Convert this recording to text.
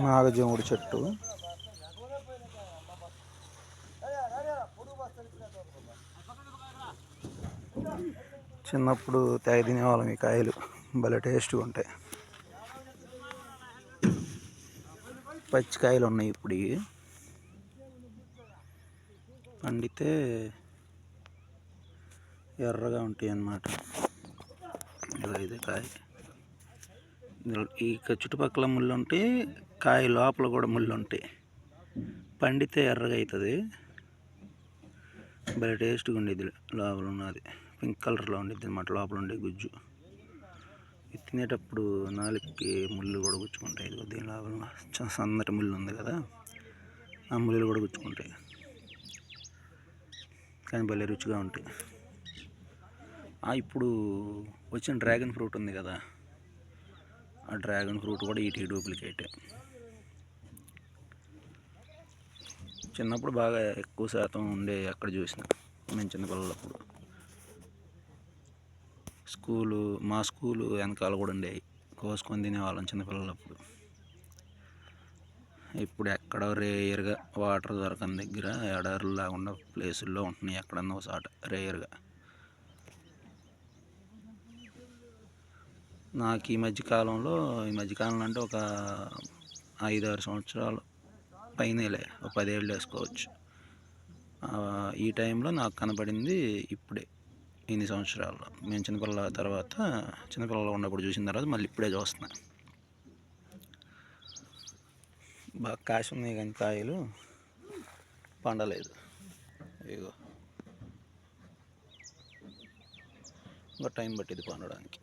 నాగజముడి చెట్టు. చిన్నప్పుడు తెగ తినేవాళ్ళం ఈ కాయలు. భలే టేస్ట్గా ఉంటాయి. పచ్చికాయలు ఉన్నాయి ఇప్పుడు పండితే ఎర్రగా ఉంటాయి అన్నమాట ఇలా ఇది కాయ. ఇక ఈ చుట్టుపక్కల ముళ్ళు ఉంటే కాయ లోపల కూడా ముళ్ళు ఉంటాయి పండితే ఎర్రగా అవుతుంది భలే టేస్ట్గా ఉండేది లోపల ఉన్నది పింక్ కలర్లో ఉండేది అనమాట లోపల ఉండే గుజ్జు. ఇది తినేటప్పుడు నాలుగుకి ముళ్ళు కూడా గుచ్చుకుంటాయి. ఇదిగో దీని లోపల చ- సన్నటి ముళ్ళు ఉంది కదా ఆ ముళ్ళు కూడా గుచ్చుకుంటాయి. కానీ భలే రుచిగా ఉంటాయి. ఆ, ఇప్పుడు వచ్చిన డ్రాగన్ ఫ్రూట్ ఉంది కదా ఆ డ్రాగన్ ఫ్రూట్ కూడా ఈటీ డూప్లికేటే. చిన్నప్పుడు బాగా ఎక్కువ శాతం ఉండే అక్కడ చూసిన మేము చిన్నపిల్లలప్పుడు. స్కూలు మా స్కూలు వెనకాల కూడా ఉండేవి. కోసుకొని తినేవాళ్ళం చిన్నపిల్లలప్పుడు. ఇప్పుడు ఎక్కడో రేయర్గా వాటర్ దొరకని దగ్గర ఎడారులు లేకుండా ప్లేసుల్లో ఉంటున్నాయి ఎక్కడన్నా ఒకసాట రేయర్గా నాకు ఈ మధ్యకాలంలో ఈ మధ్యకాలంలో అంటే ఒక ఐదు ఆరు సంవత్సరాలు పైనలే ఒక పదేళ్ళు వేసుకోవచ్చు. ఈ టైంలో నాకు కనపడింది ఇప్పుడే ఇన్ని సంవత్సరాల్లో. మేము చిన్నపిల్లల తర్వాత చిన్నపిల్లలు ఉన్నప్పుడు చూసిన తర్వాత మళ్ళీ ఇప్పుడే చూస్తున్నా. బాగా కాసి ఉన్నాయి కానీ కాయలు పండలేదు. ఇగో. ఇంకా టైం పట్టింది పండడానికి.